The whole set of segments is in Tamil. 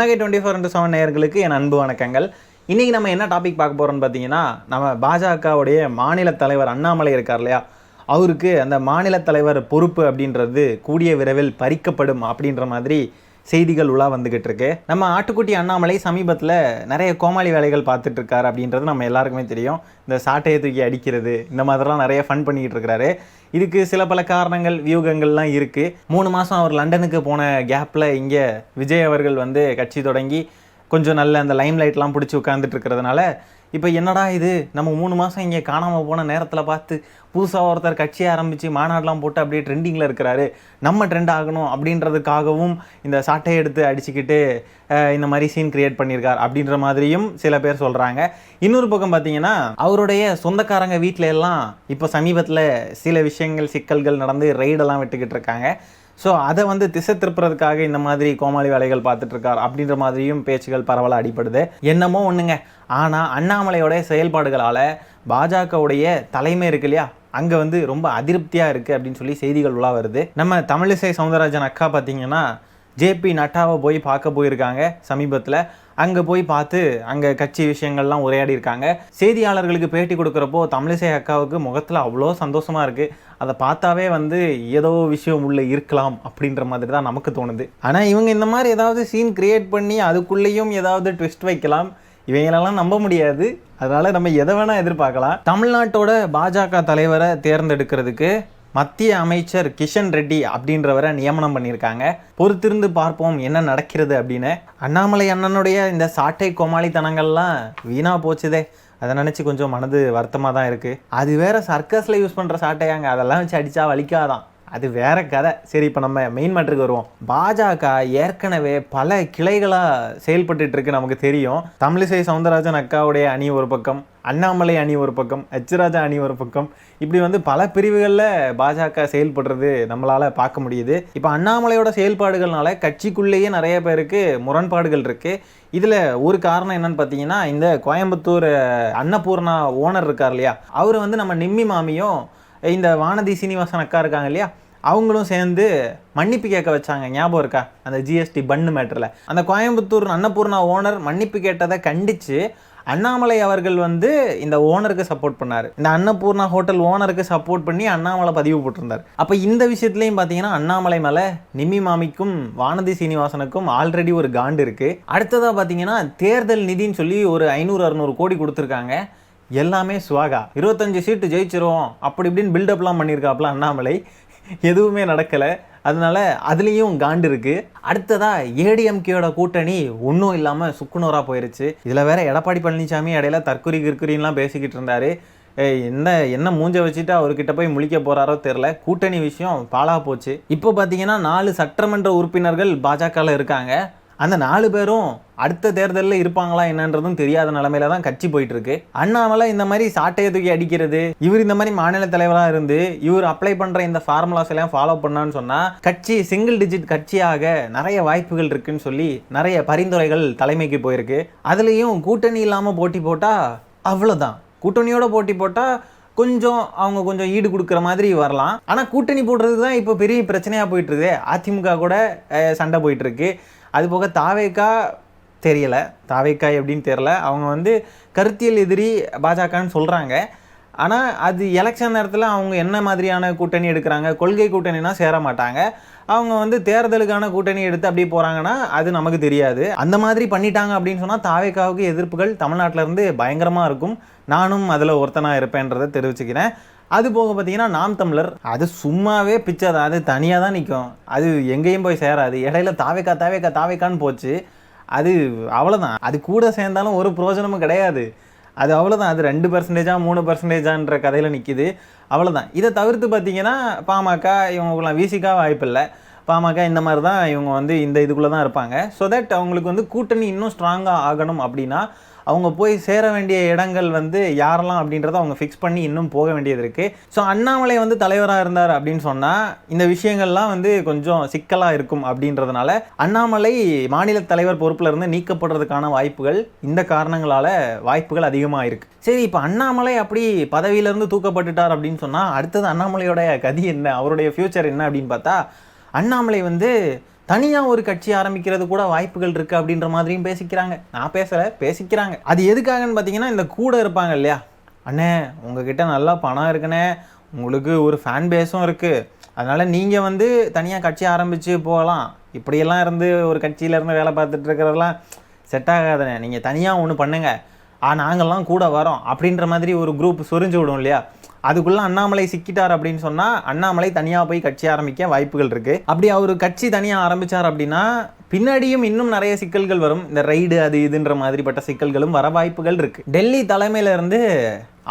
புன்னகை டுவெண்ட்டி ஃபோர் இன்ட்டு செவன் நேயர்களுக்கு என் அன்பு வணக்கங்கள். இன்றைக்கி நம்ம என்ன டாபிக் பார்க்க போகிறோம்னு பார்த்தீங்கன்னா நம்ம பாஜகவுடைய மாநில தலைவர் அண்ணாமலை இருக்கார் இல்லையா? அவருக்கு அந்த மாநில தலைவர் பொறுப்பு அப்படின்றது கூடிய விரைவில் பறிக்கப்படும் அப்படின்ற மாதிரி செய்திகள் உலா வந்துகிட்டு இருக்கு நம்ம ஆட்டுக்குட்டி அண்ணாமலை சமீபத்தில் நிறைய கோமாளி வேலைகள் பார்த்துட்டு இருக்காரு அப்படின்றது நம்ம எல்லாருக்குமே தெரியும். இந்த சாட்டையை தூக்கி அடிக்கிறது இந்த மாதிரிலாம் நிறைய ஃபன் பண்ணிக்கிட்டு இருக்கிறாரு இதுக்கு சில பல காரணங்கள் வியூகங்கள்லாம் இருக்குது மூணு மாதம் அவர் லண்டனுக்கு போன கேப்பில் இங்கே விஜய் அவர்கள் வந்து கட்சி தொடங்கி கொஞ்சம் நல்ல அந்த லைம் லைட்லாம் பிடிச்சி உட்காந்துட்டு இருக்கிறதுனால இப்போ என்னடா இது? நம்ம மூணு மாதம் இங்கே காணாமல் போன நேரத்தில் பார்த்து புதுசாக ஒருத்தர் கட்சி ஆரம்பித்து மாநாடுலாம் போட்டு அப்படியே ட்ரெண்டிங்கில் இருக்கிறாரு. நம்ம ட்ரெண்ட் ஆகணும் அப்படின்றதுக்காகவும் இந்த சாட்டை எடுத்து அடிச்சுக்கிட்டு இந்த மாதிரி சீன் கிரியேட் பண்ணியிருக்கார் அப்படின்ற மாதிரியும் சில பேர் சொல்கிறாங்க இன்னொரு பக்கம் பார்த்தீங்கன்னா அவருடைய சொந்தக்காரங்க வீட்டில எல்லாம் இப்போ சமீபத்தில் சில விஷயங்கள் சிக்கல்கள் நடந்து ரைடெல்லாம் விட்டுக்கிட்டு இருக்காங்க. ஸோ அதை வந்து திசை திருப்புறதுக்காக இந்த மாதிரி கோமாளி வேலைகள் பார்த்துட்ருக்கார் அப்படின்ற மாதிரியும் பேச்சுகள் பரவலாக அடிப்படுது என்னமோ ஒன்றுங்க ஆனால் அண்ணாமலையோடைய செயல்பாடுகளால் பாஜகவுடைய தலைமை இருக்கு இல்லையா? அங்கே வந்து ரொம்ப அதிருப்தியாக இருக்குது அப்படின்னு சொல்லி செய்திகள் உலா வருது. நம்ம தமிழிசை சவுந்தரராஜன் அக்கா பார்த்தீங்கன்னா ஜேபி நட்டாவை போய் பார்க்க போயிருக்காங்க சமீபத்தில். அங்கே போய் பார்த்து அங்கே கட்சி விஷயங்கள்லாம் உரையாடி இருக்காங்க செய்தியாளர்களுக்கு பேட்டி கொடுக்குறப்போ தமிழிசை அக்காவுக்கு முகத்தில் அவ்வளோ சந்தோஷமாக இருக்குது அதை பார்த்தாவே வந்து ஏதோ விஷயம் உள்ளே இருக்கலாம் அப்படின்ற மாதிரி தான் நமக்கு தோணுது. ஆனால் இவங்க இந்த மாதிரி ஏதாவது சீன் கிரியேட் பண்ணி அதுக்குள்ளேயும் ஏதாவது ட்விஸ்ட் வைக்கலாம். இவங்களெல்லாம் நம்ப முடியாது. அதனால் நம்ம எதை வேணால் எதிர்பார்க்கலாம். தமிழ்நாட்டோட பாஜக தலைவரை தேர்ந்தெடுக்கிறதுக்கு மத்திய அமைச்சர் கிஷன் ரெட்டி அப்படின்றவரை நியமனம் பண்ணியிருக்காங்க. பொறுத்திருந்து பார்ப்போம் என்ன நடக்கிறது அப்படின்னு. அண்ணாமலை அண்ணனுடைய இந்த சாட்டை கோமாளித்தனங்கள்லாம் வீணா போச்சுதே. அதை நினச்சி கொஞ்சம் மனது வருத்தமாக தான் இருக்குது அது வேற சர்க்கஸில் யூஸ் பண்ணுற சாட்டையாங்க. அதெல்லாம் வச்சு அடித்தா வலிக்காதான். அது வேற கதை. சரி இப்போ நம்ம மெயின் மேட்ருக்கு வருவோம். பாஜக ஏற்கனவே பல கிளைகளாக செயல்பட்டு இருக்கு நமக்கு தெரியும். தமிழிசை சவுந்தரராஜன் அக்காவுடைய அணி ஒரு பக்கம் அண்ணாமலை அணி ஒரு பக்கம் எச்ராஜா அணி ஒரு பக்கம். இப்படி வந்து பல பிரிவுகளில் பாஜக செயல்படுறது நம்மளால் பார்க்க முடியுது. இப்போ அண்ணாமலையோட செயல்பாடுகள்னால கட்சிக்குள்ளேயே நிறைய பேருக்கு முரண்பாடுகள் இருக்குது இதில் ஒரு காரணம் என்னன்னு பார்த்தீங்கன்னா இந்த கோயம்புத்தூர் அன்னபூர்ணா ஓனர் இருக்கார் இல்லையா? அவர் வந்து நம்ம நிம்மி மாமியும் இந்த வானதி சீனிவாசன் அக்கா இருக்காங்க இல்லையா? அவங்களும் சேர்ந்து மன்னிப்பு கேட்க வச்சாங்க. ஞாபகம் இருக்கா? அந்த ஜிஎஸ்டி பன்னு மேட்டரில் அந்த கோயம்புத்தூர் அன்னபூர்ணா ஓனர் மன்னிப்பு கேட்டதை கண்டித்து அண்ணாமலை அவர்கள் வந்து இந்த ஓனருக்கு சப்போர்ட் பண்ணார். இந்த அன்னபூர்ணா ஹோட்டல் ஓனருக்கு சப்போர்ட் பண்ணி அண்ணாமலை பதிவு போட்டிருந்தார். அப்போ இந்த விஷயத்துலையும் பார்த்தீங்கன்னா அண்ணாமலை மேலே நிம்மி மாமிக்கும் வானதி சீனிவாசனுக்கும் ஆல்ரெடி ஒரு காண்டு இருக்குது அடுத்ததாக பார்த்தீங்கன்னா தேர்தல் நிதின்னு சொல்லி ஒரு ஐநூறு அறுநூறு கோடி கொடுத்துருக்காங்க. எல்லாமே சுவாகா. இருபத்தஞ்சு சீட்டு ஜெயிச்சிருவோம். அப்படி இப்படின்னு பில்டப்லாம் பண்ணியிருக்காப்புல அண்ணாமலை. எதுவுமே நடக்கலை. அதனால அதுலேயும் காண்டு இருக்கு. அடுத்ததா ஏடிஎம்கேயோட கூட்டணி ஒன்றும் இல்லாமல் சுக்குநூறாக போயிருச்சு. இதில் வேற எடப்பாடி பழனிசாமி இடையில தற்குறி கிற்குறின்லாம் பேசிக்கிட்டு இருந்தாரு. என்ன என்ன மூஞ்ச வச்சுட்டு அவர்கிட்ட போய் முழிக்க போறாரோ தெரில கூட்டணி விஷயம் பாழாக போச்சு. இப்போ பார்த்தீங்கன்னா நாலு சட்டமன்ற உறுப்பினர்கள் பாஜகவில் இருக்காங்க. அந்த நாலு பேரும் அடுத்த தேர்தலில் இருப்பாங்களா என்னன்றதும் தெரியாத நிலமையில தான் கட்சி போயிட்டு இருக்கு அண்ணாமலை இந்த மாதிரி சாட்டையை தூக்கி அடிக்கிறது இவர் இந்த மாதிரி மாநில தலைவராக இருந்து இவர் அப்ளை பண்ற இந்த ஃபார்முலாஸ் எல்லாம் ஃபாலோ பண்ணான்னு சொன்னா கட்சி சிங்கிள் டிஜிட் கட்சியாக நிறைய வாய்ப்புகள் இருக்குன்னு சொல்லி நிறைய பரிந்துரைகள் தலைமைக்கு போயிருக்கு. அதுலேயும் கூட்டணி இல்லாமல் போட்டி போட்டால் அவ்வளோதான் கூட்டணியோட போட்டி போட்டால் கொஞ்சம் அவங்க கொஞ்சம் ஈடு கொடுக்குற மாதிரி வரலாம். ஆனால் கூட்டணி போடுறதுக்கு தான் இப்போ பெரிய பிரச்சனையாக போயிட்டுருக்கு அதிமுக கூட சண்டை போயிட்டுருக்கு. அதுபோக அது போக தாவேக்கா தெரியல. தாவேக்கா எப்படின்னு தெரியல. அவங்க வந்து கருத்தியல் எதிரி பாஜகன்னு சொல்கிறாங்க ஆனால் அது எலெக்ஷன் நேரத்தில் அவங்க என்ன மாதிரியான கூட்டணி எடுக்கிறாங்க? கொள்கை கூட்டணினா சேர மாட்டாங்க. அவங்க வந்து தேர்தலுக்கான கூட்டணி எடுத்து அப்படியே போகிறாங்கன்னா அது நமக்கு தெரியாது. அந்த மாதிரி பண்ணிட்டாங்க அப்படின்னு சொன்னால் தாவேக்காவுக்கு எதிர்ப்புகள் தமிழ்நாட்டிலேருந்து பயங்கரமாக இருக்கும். நானும் அதில் ஒருத்தனாக இருப்பேன்றதை தெரிவிச்சுக்கிறேன். அது போக பார்த்தீங்கன்னா நாம் தமிழர் அது சும்மாவே பிச்சை தான் அது தனியாக தான் நிற்கும் அது எங்கேயும் போய் சேராது. இடையில தாவேக்கா தாவேக்கா தாவேக்கான்னு போச்சு. அது அவ்வளோதான் அது கூட சேர்ந்தாலும் ஒரு பிரயோஜனமும் கிடையாது. அது அவ்வளோதான் அது ரெண்டு பர்சன்டேஜா மூணு பர்சன்டேஜான்ற கதையில் நிற்கிது அவ்வளோதான் இதை தவிர்த்து பார்த்தீங்கன்னா பாமக இவங்களுக்குலாம் விசிக்கா வாய்ப்பில்லை பாமக இந்த மாதிரி தான் இவங்க வந்து இந்த இதுக்குள்ளே தான் இருப்பாங்க. ஸோ தட் அவங்களுக்கு வந்து கூட்டணி இன்னும் ஸ்ட்ராங்காக ஆகணும் அப்படின்னா அவங்க போய் சேர வேண்டிய இடங்கள் வந்து யாரெல்லாம் அப்படின்றத அவங்க ஃபிக்ஸ் பண்ணி இன்னும் போக வேண்டியது இருக்குது ஸோ அண்ணாமலை வந்து தலைவராக இருந்தார் அப்படின்னு சொன்னால் இந்த விஷயங்கள்லாம் வந்து கொஞ்சம் சிக்கலாக இருக்கும் அப்படின்றதுனால அண்ணாமலை மாநில தலைவர் பொறுப்பில் இருந்து நீக்கப்படுறதுக்கான வாய்ப்புகள் இந்த காரணங்களால் வாய்ப்புகள் அதிகமாக இருக்குது சரி இப்போ அண்ணாமலை அப்படி பதவியிலேருந்து தூக்கப்பட்டுட்டார் அப்படின்னு சொன்னால் அடுத்தது அண்ணாமலையோட கதி என்ன? அவருடைய ஃப்யூச்சர் என்ன அப்படின்னு பார்த்தா அண்ணாமலை வந்து தனியாக ஒரு கட்சி ஆரம்பிக்கிறது கூட வாய்ப்புகள் இருக்குது அப்படின்ற மாதிரியும் பேசிக்கிறாங்க. நான் பேசலை பேசிக்கிறாங்க. அது எதுக்காகன்னு பார்த்தீங்கன்னா இந்த கூட இருப்பாங்க இல்லையா? அண்ணே உங்ககிட்ட நல்லா பணம் இருக்குண்ணே. உங்களுக்கு ஒரு ஃபேன் பேஸும் இருக்குது அதனால் நீங்கள் வந்து தனியாக கட்சி ஆரம்பித்து போகலாம். இப்படியெல்லாம் இருந்து ஒரு கட்சியில இருந்து வேலை பார்த்துட்டு இருக்கிறதெல்லாம் செட் ஆகாதுண்ணே. நீங்கள் தனியாக ஒன்று பண்ணுங்கள் ஆ நாங்கள்லாம் கூட வரோம் அப்படின்ற மாதிரி ஒரு குரூப் சொரிஞ்சு விடும் இல்லையா? அதுக்குள்ளே அண்ணாமலை சிக்கிட்டார் அப்படின்னு சொன்னால் அண்ணாமலை தனியாக போய் கட்சி ஆரம்பிக்க வாய்ப்புகள் இருக்குது அப்படி அவர் கட்சி தனியாக ஆரம்பித்தார் அப்படின்னா பின்னாடியும் இன்னும் நிறைய சிக்கல்கள் வரும். இந்த ரைடு அது இதுன்ற மாதிரிப்பட்ட சிக்கல்களும் வர வாய்ப்புகள் இருக்குது டெல்லி தலைமையில இருந்து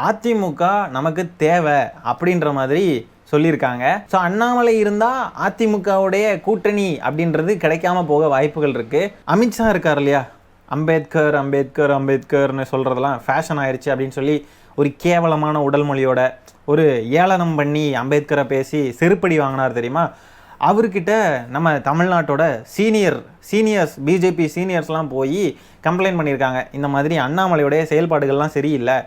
அதிமுக நமக்கு தேவை அப்படின்ற மாதிரி சொல்லியிருக்காங்க. ஸோ அண்ணாமலை இருந்தால் அதிமுகவுடைய கூட்டணி அப்படின்றது கிடைக்காம போக வாய்ப்புகள் இருக்குது அமித்ஷா இருக்கார் இல்லையா? அம்பேத்கர் அம்பேத்கர் அம்பேத்கர்னு சொல்கிறதெல்லாம் ஃபேஷன் ஆயிடுச்சு அப்படின்னு சொல்லி ஒரு கேவலமான உடல் மொழியோட ஒரு ஏளனம் பண்ணி அம்பேத்கரை பேசி செருப்படி வாங்கினார் தெரியுமா? அவர்கிட்ட நம்ம தமிழ்நாட்டோட சீனியர் சீனியர்ஸ் பிஜேபி சீனியர்ஸ்லாம் போய் கம்ப்ளைண்ட் பண்ணியிருக்காங்க. இந்த மாதிரி அண்ணாமலையோடைய செயல்பாடுகள்லாம் சரியில்லை.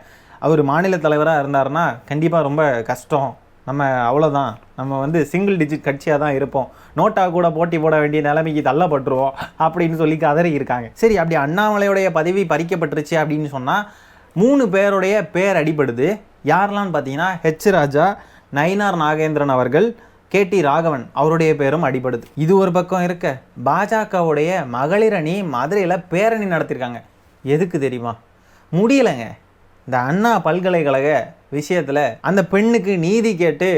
அவர் மாநில தலைவராக இருந்தாருன்னா கண்டிப்பாக ரொம்ப கஷ்டம். நம்ம அவ்வளோதான் நம்ம வந்து சிங்கிள் டிஜிட் கட்சியாக தான் இருப்போம். நோட்டா கூட போட்டி போட வேண்டிய நிலைமைக்கு தள்ளப்பட்டுருவோம் அப்படின்னு சொல்லி கதறி இருக்காங்க சரி அப்படி அண்ணாமலையுடைய பதவி பறிக்கப்பட்டுருச்சு அப்படின்னு சொன்னால் மூணு பேருடைய பேர் அடிபடுது. யாரெல்லாம் பார்த்தீங்கன்னா ஹெச் ராஜா நயினார் நாகேந்திரன் அவர்கள் கேடி ராகவன் அவருடைய பேரும் அடிபடுது. இது ஒரு பக்கம் இருக்க பாஜகவுடைய மகளிர் அணி மதுரையில் பேரணி நடத்தியிருக்காங்க எதுக்கு தெரியுமா? முடியலைங்க. இந்த அண்ணா பல்கலைக்கழக விஷயத்தில் அந்த பெண்ணுக்கு நீதி கேட்டு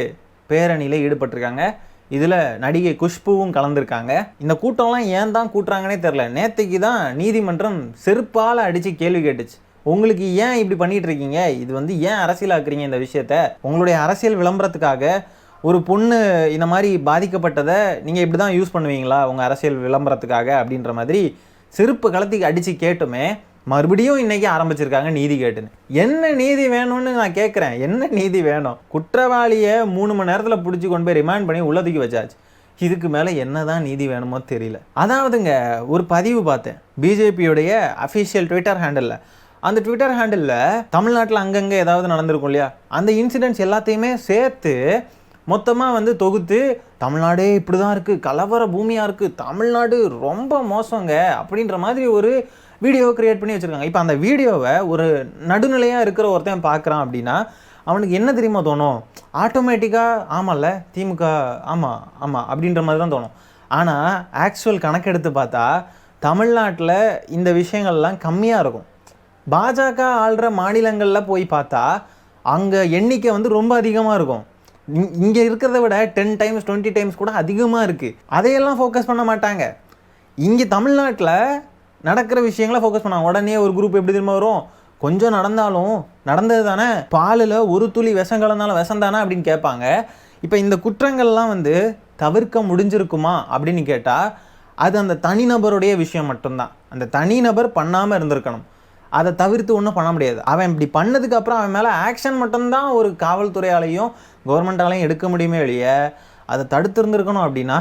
பேரணியில் ஈடுபட்டிருக்காங்க. இதில் நடிகை குஷ்புவும் கலந்துருக்காங்க. இந்த கூட்டம்லாம் ஏன் தான் கூட்டுறாங்கன்னே தெரில நேற்றுக்கு தான் நீதிமன்றம் செருப்பால் அடித்து கேள்வி கேட்டுச்சு. உங்களுக்கு ஏன் இப்படி பண்ணிட்டு இருக்கீங்க இது வந்து ஏன் அரசியலாக்குறீங்க இந்த விஷயத்த? உங்களுடைய அரசியல் விளம்பரத்துக்காக ஒரு பொண்ணு இந்த மாதிரி பாதிக்கப்பட்டதை நீங்கள் இப்படி தான் யூஸ் பண்ணுவீங்களா? உங்கள் அரசியல் விளம்பரத்துக்காக அப்படின்ற மாதிரி செருப்பு களத்துக்கு அடித்து கேட்டுமே மறுபடியும் இன்றைக்கி ஆரம்பிச்சிருக்காங்க நீதி கேட்டுன்னு. என்ன நீதி வேணும்னு நான் கேட்குறேன் என்ன நீதி வேணும்? குற்றவாளியை மூணு மணி நேரத்தில் பிடிச்சி கொண்டு போய் ரிமாண்ட் பண்ணி உள்ளதுக்கு வச்சாச்சு. இதுக்கு மேலே என்னதான் நீதி வேணுமோ தெரியல. அதாவதுங்க ஒரு பதிவு பார்த்தேன். பிஜேபியுடைய அஃபிஷியல் ட்விட்டர் ஹேண்டலில் அந்த ட்விட்டர் ஹேண்டிலில் தமிழ்நாட்டில் அங்கங்கே ஏதாவது நடந்திருக்கும் இல்லையா? அந்த இன்சிடென்ட்ஸ் எல்லாத்தையுமே சேர்த்து மொத்தமாக வந்து தொகுத்து தமிழ்நாடே இப்படி தான் இருக்குது கலவர பூமியாக இருக்குது தமிழ்நாடு ரொம்ப மோசங்க அப்படின்ற மாதிரி ஒரு வீடியோவை க்ரியேட் பண்ணி வச்சுருக்காங்க. இப்போ அந்த வீடியோவை ஒரு நடுநிலையாக இருக்கிற ஒருத்தன் பார்க்குறான் அப்படின்னா அவனுக்கு என்ன தெரியுமா தோணும்? ஆட்டோமேட்டிக்காக ஆமாம்ல திமுக ஆமாம் ஆமாம் அப்படின்ற மாதிரி தான் தோணும். ஆனால் ஆக்சுவல் கணக்கெடுத்து பார்த்தா தமிழ்நாட்டில் இந்த விஷயங்கள்லாம் கம்மியாக இருக்கும். பாஜக ஆள்ற மாநிலங்களில் போய் பார்த்தா அங்கே எண்ணிக்கை வந்து ரொம்ப அதிகமாக இருக்கும். இங்கே இருக்கிறத விட டென் டைம்ஸ் டுவெண்ட்டி டைம்ஸ் கூட அதிகமாக இருக்குது அதையெல்லாம் ஃபோக்கஸ் பண்ண மாட்டாங்க. இங்கே தமிழ்நாட்டில் நடக்கிற விஷயங்களை ஃபோக்கஸ் பண்ணாங்க உடனே ஒரு குரூப் எப்படி திரும்ப வரும்? கொஞ்சம் நடந்தாலும் நடந்தது தானே? பாலில் ஒரு துளி விஷம் கலந்தாலும் விஷம் தானே அப்படின்னு கேட்பாங்க. இப்போ இந்த குற்றங்கள்லாம் வந்து தவிர்க்க முடிஞ்சிருக்குமா அப்படின்னு கேட்டால் அது அந்த தனிநபருடைய விஷயம் மட்டும்தான். அந்த தனிநபர் பண்ணாமல் இருந்திருக்கணும். அதை தவிர்த்து ஒன்றும் பண்ண முடியாது. அவன் இப்படி பண்ணதுக்கு அப்புறம் அவன் மேலே ஆக்ஷன் மட்டும்தான் ஒரு காவல்துறையாலையும் கவர்மெண்டாலையும் எடுக்க முடியுமே வெளியே அதை தடுத்துருந்துருக்கணும் அப்படின்னா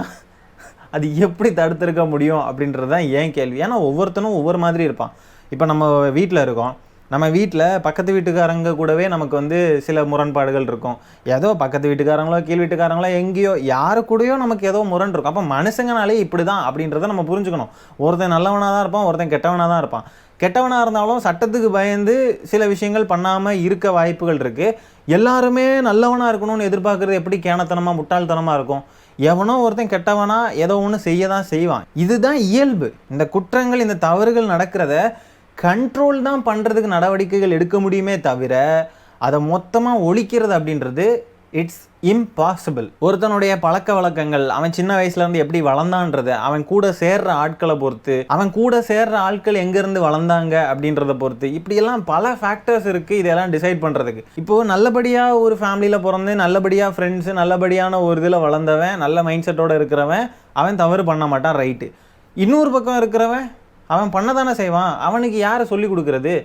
அது எப்படி தடுத்திருக்க முடியும் அப்படின்றது தான் ஏன் கேள்வி. ஏன்னா ஒவ்வொருத்தனும் ஒவ்வொரு மாதிரி இருப்பான். இப்போ நம்ம வீட்டில் இருக்கோம். நம்ம வீட்டில் பக்கத்து வீட்டுக்காரங்க கூடவே நமக்கு வந்து சில முரண்பாடுகள் இருக்கும். ஏதோ பக்கத்து வீட்டுக்காரங்களோ கீழ் வீட்டுக்காரங்களோ எங்கேயோ யாரு கூடயோ நமக்கு ஏதோ முரண் இருக்கும். அப்போ மனுஷங்கனாலே இப்படி தான் அப்படின்றத நம்ம புரிஞ்சுக்கணும். ஒருத்தன் நல்லவனாக தான் இருப்பான் ஒருத்தன் கெட்டவனாக தான் இருப்பான். கெட்டவனாக இருந்தாலும் சட்டத்துக்கு பயந்து சில விஷயங்கள் பண்ணாமல் இருக்க வாய்ப்புகள் இருக்குது எல்லாருமே நல்லவனாக இருக்கணும்னு எதிர்பார்க்குறது எப்படி கேனத்தனமாக முட்டாள்தனமாக இருக்கும்? எவனோ ஒருத்தன் கெட்டவனா ஏதோ ஒன்று செய்ய தான் செய்வான். இதுதான் இயல்பு. இந்த குற்றங்கள் இந்த தவறுகள் நடக்கிறத கண்ட்ரோல் தான் பண்ணுறதுக்கு நடவடிக்கைகள் எடுக்க முடியுமே தவிர அதை மொத்தமாக ஒழிக்கிறது அப்படின்றது இட்ஸ் இம்பாசிபிள் ஒருத்தனுடைய பழக்க வழக்கங்கள் அவன் சின்ன வயசுலேருந்து எப்படி வளர்ந்தான்றது அவன் கூட சேர்ற ஆட்களை பொறுத்து அவன் கூட சேர்ற ஆட்கள் எங்கேருந்து வளர்ந்தாங்க அப்படின்றத பொறுத்து இப்படியெல்லாம் பல ஃபேக்டர்ஸ் இருக்குது இதெல்லாம் டிசைட் பண்ணுறதுக்கு இப்போது நல்லபடியாக ஒரு ஃபேமிலியில் பிறந்து நல்லபடியாக ஃப்ரெண்ட்ஸு நல்லபடியான ஒரு இதில் வளர்ந்தவன் நல்ல மைண்ட் செட்டோடு இருக்கிறவன் அவன் தவறு பண்ண மாட்டான் ரைட்டு இன்னொரு பக்கம் இருக்கிறவன் அவன் பண்ண தானே செய்வான் அவனுக்கு யாரை சொல்லி கொடுக்குறது?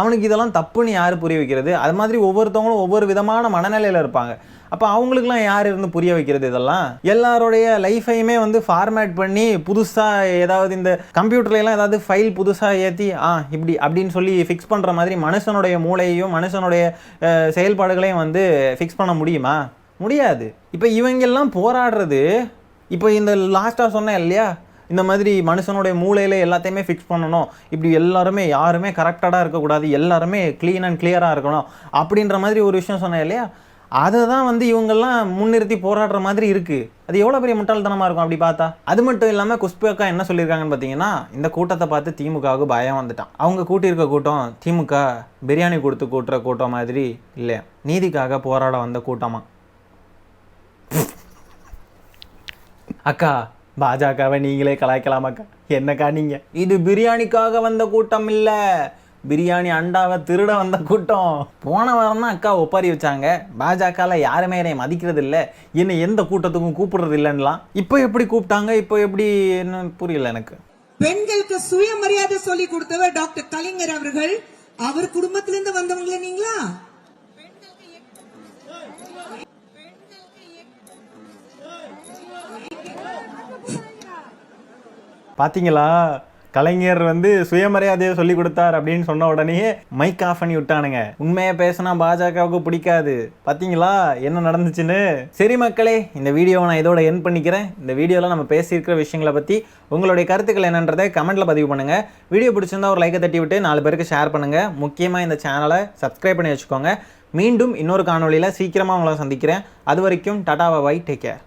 அவனுக்கு இதெல்லாம் தப்புன்னு யார் புரிய வைக்கிறது? அது மாதிரி ஒவ்வொருத்தவங்களும் ஒவ்வொரு விதமான மனநிலையில் இருப்பாங்க. அப்போ அவங்களுக்குலாம் யார் இருந்து புரிய வைக்கிறது இதெல்லாம்? எல்லாருடைய லைஃபையுமே வந்து ஃபார்மேட் பண்ணி புதுசாக ஏதாவது இந்த கம்ப்யூட்டர்லாம் ஏதாவது ஃபைல் புதுசாக ஏற்றி ஆ இப்படி அப்படின்னு சொல்லி ஃபிக்ஸ் பண்ணுற மாதிரி மனுஷனுடைய மூளையையும் மனுஷனுடைய செயல்பாடுகளையும் வந்து ஃபிக்ஸ் பண்ண முடியுமா? முடியாது. இப்போ இவங்கெல்லாம் போராடுறது இப்போ இந்த லாஸ்ட்டாக சொன்னேன் இல்லையா? இந்த மாதிரி மனுஷனுடைய மூளையில் எல்லாத்தையுமே ஃபிக்ஸ் பண்ணணும். இப்படி எல்லாருமே யாருமே கரெக்டடாக இருக்கக்கூடாது. எல்லாருமே க்ளீன் அண்ட் கிளியராக இருக்கணும். அப்படின்ற மாதிரி ஒரு விஷயம் சொன்னேன் இல்லையா? அதை தான் வந்து இவங்கெல்லாம் முன்னிறுத்தி போராடுற மாதிரி இருக்குது அது எவ்வளோ பெரிய முட்டாள்தனமாக இருக்கும் அப்படி பார்த்தா? அது மட்டும் இல்லாமல் குஷ்பக்கா என்ன சொல்லியிருக்காங்கன்னு பார்த்தீங்கன்னா இந்த கூட்டத்தை பார்த்து திமுகவுக்கு பயம் வந்துட்டான். அவங்க கூட்டியிருக்க கூட்டம் திமுக பிரியாணி கொடுத்து கூட்டுற கூட்டம் மாதிரி இல்லையா? நீதிக்காக போராட வந்த கூட்டமாக அக்கா பாஜகவை நீங்களே கலாய்க்கலாம் அக்கா? என்னக்கா நீங்க? இது பிரியாணிக்காக வந்த கூட்டம் இல்ல. பிரியாணி அண்டாவை திருட வந்த கூட்டம். போன வாரம் தான் அக்கா ஒப்பாரி வச்சாங்க. பாஜகவில் யாருமே என்னை மதிக்கிறது இல்லை. என்னை எந்த கூட்டத்துக்கும் கூப்பிடுறது இல்லைன்னுலாம். இப்போ எப்படி கூப்பிட்டாங்க? இப்போ எப்படி என்ன புரியல எனக்கு. பெண்களுக்கு சுயமரியாதை சொல்லி கொடுத்தவர் டாக்டர் கலைஞர் அவர்கள். அவர் குடும்பத்திலிருந்து வந்தவங்களே நீங்களா? பார்த்தீங்களா கலைஞர் வந்து சுயமரியாதையை சொல்லி கொடுத்தார் அப்படின்னு சொன்ன உடனேயே மைக் ஆஃப் பண்ணி விட்டானுங்க. உண்மையை பேசினா பாஜகவுக்கு பிடிக்காது. பார்த்தீங்களா என்ன நடந்துச்சுன்னு? சரி மக்களே இந்த வீடியோவை நான் இதோட என் பண்ணிக்கிறேன். இந்த வீடியோவில் நம்ம பேசியிருக்கிற விஷயங்களை பற்றி உங்களுடைய கருத்துக்கள் என்னன்றதை கமெண்ட்டில் பதிவு பண்ணுங்கள் வீடியோ பிடிச்சிருந்தா ஒரு லைக்கை தட்டி விட்டு நாலு பேருக்கு ஷேர் பண்ணுங்கள் முக்கியமாக இந்த சேனலை சப்ஸ்கிரைப் பண்ணி வச்சுக்கோங்க. மீண்டும் இன்னொரு காணொலியில் சீக்கிரமாக உங்களை சந்திக்கிறேன். அது வரைக்கும் டாடா பாய் டேக் கேர்